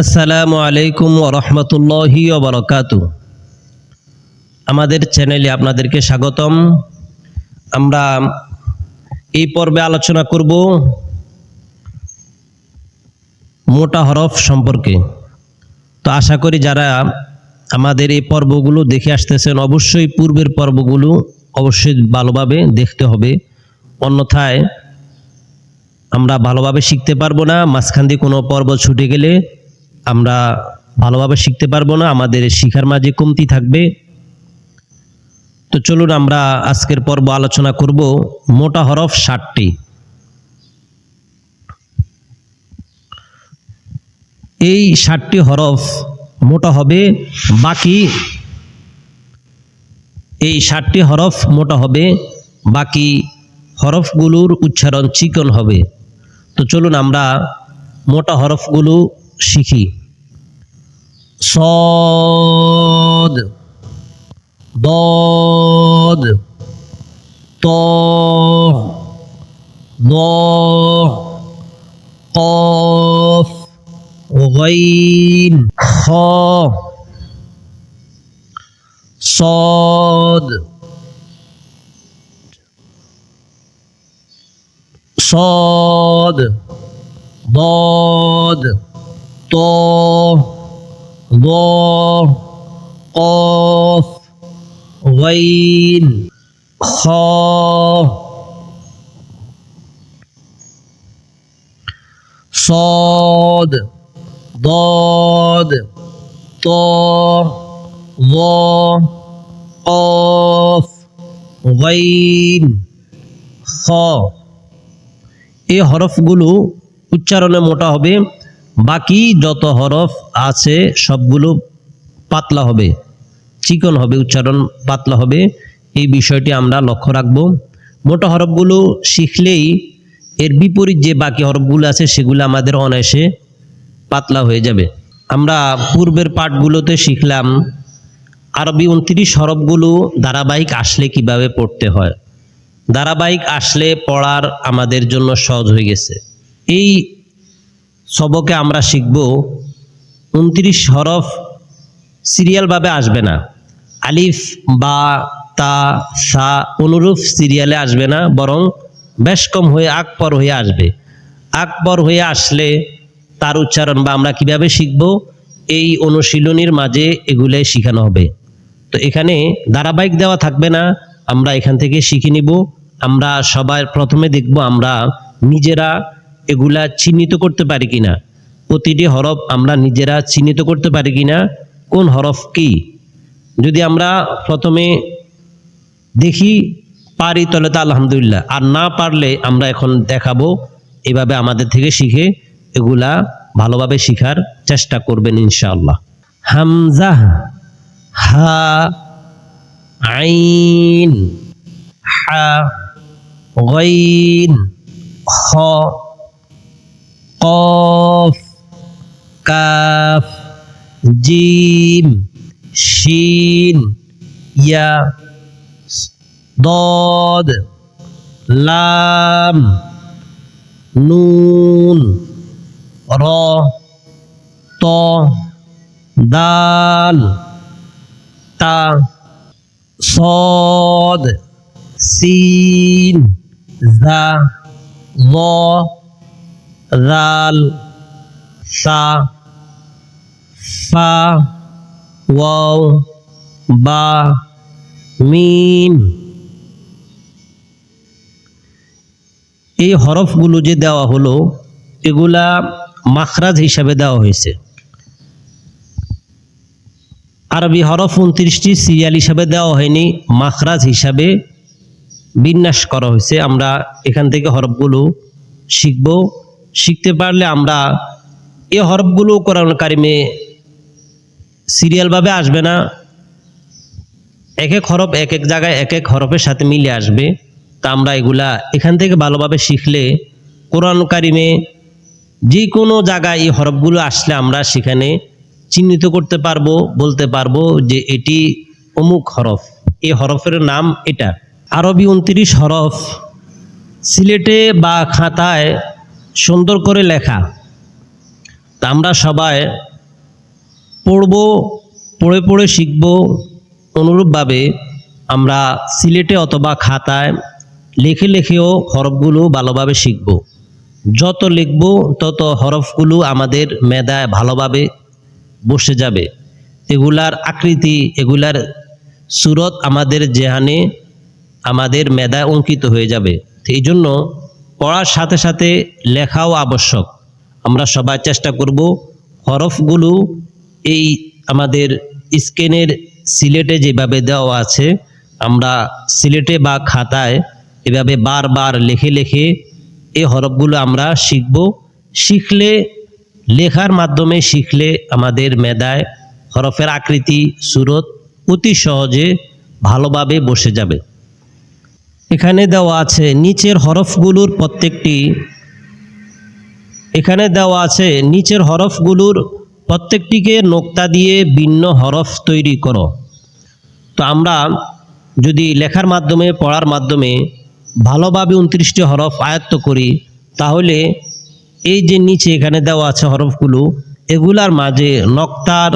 আসসালামু আলাইকুম রহমতুল্লাহি ওবরকাত আমাদের চ্যানেলে আপনাদেরকে স্বাগতম। আমরা এই পর্বে আলোচনা করব মোটা হরফ সম্পর্কে। তো আশা করি যারা আমাদের এই পর্বগুলো দেখে আসতেছেন, অবশ্যই পূর্বের পর্বগুলো অবশ্যই ভালোভাবে দেখতে হবে। অন্যথায় আমরা ভালোভাবে শিখতে পারব না, মাঝখান দিয়ে কোনো পর্ব ছুটে গেলে আমরা ভালোভাবে শিখতে পারব না, আমাদের শিখার মাঝে কমতি থাকবে। তো চলুন আমরা আজকের পর্ব আলোচনা করব মোটা হরফ ষাটটি। এই ষাটটি হরফ মোটা হবে, বাকি এই ষাটটি হরফ মোটা হবে, বাকি হরফগুলোর উচ্চারণ চিকন হবে। তো চলুন আমরা মোটা হরফগুলো শিখি صاد. ضاد طاء ضاء قاف. غين خاء صاد. صاد. ضاد طاء ضاء قاف غين خاء صاد ضاد طاء ضاء قاف غين خاء এই হরফগুলো উচ্চারণে মোটা হবে বাকি যত হরফ আছে, সবগুলো পাতলা হবে চিকন হবে, উচ্চারণ পাতলা হবে। এই বিষয়টি আমরা লক্ষ্য রাখব। মোটা হরফগুলো শিখলেই এর বিপরীত যে বাকি হরফগুলো আছে, সেগুলো আমাদের অনায়াসে পাতলা হয়ে যাবে। আমরা পূর্বের পাঠগুলোতে শিখলাম, আরবি উনত্রিশ হরফগুলো ধারাবাহিক আসলে কীভাবে পড়তে হয়? ধারাবাহিক আসলে পড়ার আমাদের জন্য সহজ হয়ে গেছে। এই সবকে আমরা শিখব উনত্রিশ হরফ সিরিয়ালভাবে আসবে না। আলিফ, বা, তা, সা অনুরূপ সিরিয়ালে আসবে না, বরং বেশ কম হয়ে আকপর হয়ে আসবে। আকপর হয়ে আসলে তার উচ্চারণ বা আমরা কীভাবে শিখব, এই অনুশীলনীর মাঝে এগুলাই শেখানো হবে। তো এখানে ধারাবাহিক দেওয়া থাকবে না, আমরা এখান থেকে শিখে নিব। আমরা সবাই প্রথমে দেখব আমরা নিজেরা এগুলা চিহ্নিত করতে পারি কিনা? প্রতিটি হরফ আমরা নিজেরা চিহ্নিত করতে পারি কিনা? কোন হরফ কি? যদি আমরা প্রথমে দেখি, পারি তাহলে তো আলহামদুলিল্লাহ। আর না পারলে আমরা এখন দেখাবো, এভাবে আমাদের থেকে শিখে এগুলা ভালোভাবে শিখার চেষ্টা করবেন ইনশাআল্লাহ। হামজা, হা, আইন, হা গৈন হ قاف কাফ জিম শিন ইয়া ضاد লাম নুন র ত দাল তা صاد সিন জা ল রাল সা ফা, ওয়াও, বা, মিম। এই হরফগুলো যে দেওয়া হলো, এগুলা মাখরাজ হিসাবে দেওয়া হয়েছে। আরবি হরফ উনত্রিশটি সিরিয়াল হিসাবে দেওয়া হয়নি, মাখরাজ হিসাবে বিন্যাস করা হয়েছে। আমরা এখান থেকে হরফগুলো শিখব। শিখতে পারলে আমরা এ হরফগুলো কোরআন কারিমে সিরিয়ালভাবে আসবে না। এক এক হরফ, এক এক জায়গায় এক এক হরফের সাথে মিলে আসবে। তা আমরা এগুলা এখান থেকে ভালোভাবে শিখলে কোরআন কারিমে যে কোনো জায়গায় এই হরফগুলো আসলে আমরা সেখানে চিহ্নিত করতে পারব, বলতে পারব যে এটি অমুক হরফ। এই হরফের নাম এটা। আরবি উনত্রিশ হরফ সিলেটে বা খাতায় সুন্দর করে লেখা। তা আমরা সবাই পড়ব, পড়ে পড়ে শিখব। অনুরূপভাবে আমরা সিলেটে অথবা খাতায় লিখে লিখেও হরফগুলো ভালোভাবে শিখব। যত লিখব, তত হরফগুলো আমাদের মেধায় ভালোভাবে বসে যাবে। এগুলার আকৃতি, এগুলার সুরত আমাদের জেহানে আমাদের মেধায় অঙ্কিত হয়ে যাবে। এই জন্য পড়ার সাথে সাথে লেখাও আবশ্যক। আমরা সবাই চেষ্টা করব হরফগুলো এই আমাদের স্ক্যানের সিলেটে যেভাবে দেওয়া আছে, আমরা সিলেটে বা খাতায় এভাবে বারবার লেখে লেখে এই হরফগুলো আমরা শিখব। শিখলে, লেখার মাধ্যমে শিখলে আমাদের মেধায় হরফের আকৃতি, সুরত অতি সহজে ভালোভাবে বসে যাবে। এখানে দেওয়া আছে, নিচের হরফগুলোর প্রত্যেকটি। এখানে দেওয়া আছে, নিচের হরফগুলোর প্রত্যেকটিকে নোক্তা দিয়ে ভিন্ন হরফ তৈরি করো। তো আমরা যদি লেখার মাধ্যমে, পড়ার মাধ্যমে ভালোভাবে উনত্রিশটি হরফ আয়ত্ত করি, তাহলে এই যে নিচে এখানে দেওয়া আছে হরফগুলো, এগুলার মাঝে নক্তার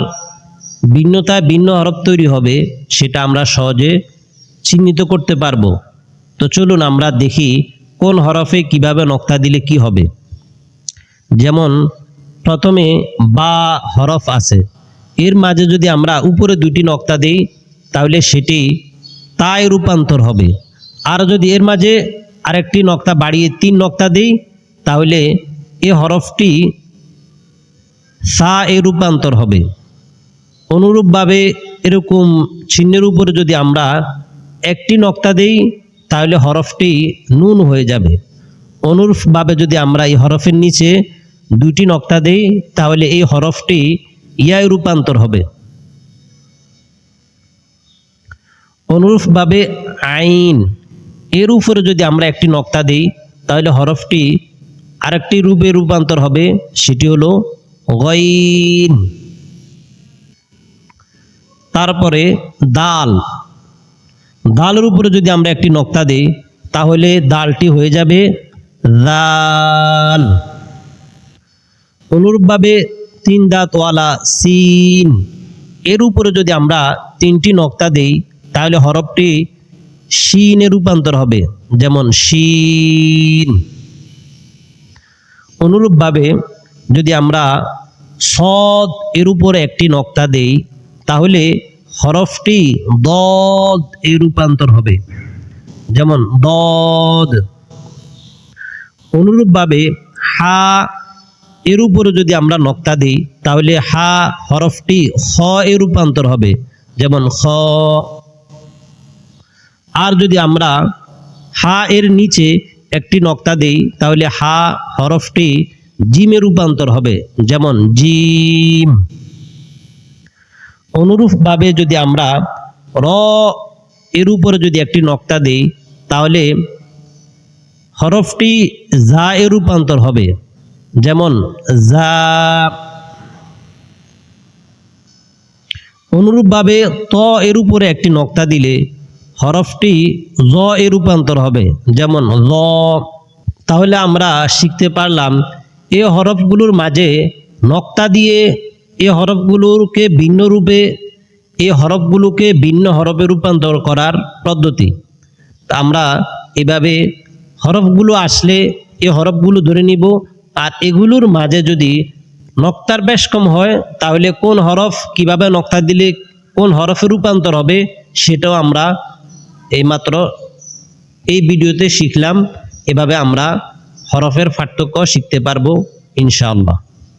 ভিন্নতায় ভিন্ন হরফ তৈরি হবে, সেটা আমরা সহজে চিহ্নিত করতে পারব। তো চলুন আমরা দেখি কোন হরফে কীভাবে নক্তা দিলে কি হবে। যেমন, প্রথমে বা হরফ আছে। এর মাঝে যদি আমরা উপরে দুটি নক্তা দিই, তাহলে সেটি তায় রূপান্তর হবে। আর যদি এর মাঝে আরেকটি নক্তা বাড়িয়ে তিন নক্তা দিই, তাহলে এ হরফটি সা এ রূপান্তর হবে। অনুরূপভাবে এরকম চিহ্নের উপরে যদি আমরা একটি নক্তা দিই তাহলে হরফটি নুন হয়ে যাবে। অনুরূপভাবে যদি আমরা এই হরফের নিচে দুটি নক্তা দিই, তাহলে এই হরফটি ইয়ায় রূপান্তর হবে। অনুরূপভাবে আইন, এর উপরে যদি আমরা একটি নক্তা দিই, তাহলে হরফটি আরেকটি রূপে রূপান্তর হবে, সেটি হলো গইন। তারপরে দাল দালের উপরে যদি আমরা একটি নক্তা দিই, তাহলে দালটি হয়ে যাবে দাল। অনুরূপভাবে তিন দাঁতওয়ালা সিন। এর উপরে যদি আমরা তিনটি নক্তা দিই, তাহলে হরফটি শিনে রূপান্তর হবে, যেমন শিন। অনুরূপভাবে যদি আমরা সদ এর উপরে একটি নক্তা দেই, তাহলে হরফটি দদ এ রূপান্তর হবে। যেমন দদ। অনুরূপভাবে হা এর উপরে যদি আমরা নক্তা দিই, তাহলে হা হরফটি খ এ রূপান্তর হবে। যেমন খ। আর যদি আমরা হা এর নিচে একটি নক্তা দিই, তাহলে হা হরফটি জিমে রূপান্তর হবে। যেমন জিম। অনুরূপভাবে যদি আমরা র এর উপরে যদি একটি নক্তা দিই, তাহলে হরফটি যা এ রূপান্তর হবে, যেমন যা, অনুরূপভাবে ত এর উপরে একটি নক্তা দিলে হরফটি জ এ রূপান্তর হবে, যেমন ল। তাহলে আমরা শিখতে পারলাম, এ হরফগুলোর মাঝে নক্তা দিয়ে এ হরফগুলোকে ভিন্ন রূপে এই হরফগুলোকে ভিন্ন হরফে রূপান্তর করার পদ্ধতি। আমরা এভাবে হরফগুলো আসলে এই হরফগুলো ধরে নিব। আর এগুলোর মাঝে যদি নক্তার বেশ কম হয়, তাহলে কোন হরফ কীভাবে নক্তা দিলে কোন হরফে রূপান্তর হবে সেটাও আমরা এইমাত্র এই ভিডিওতে শিখলাম। এভাবে আমরা হরফের পার্থক্য শিখতে পারব ইনশাআল্লাহ।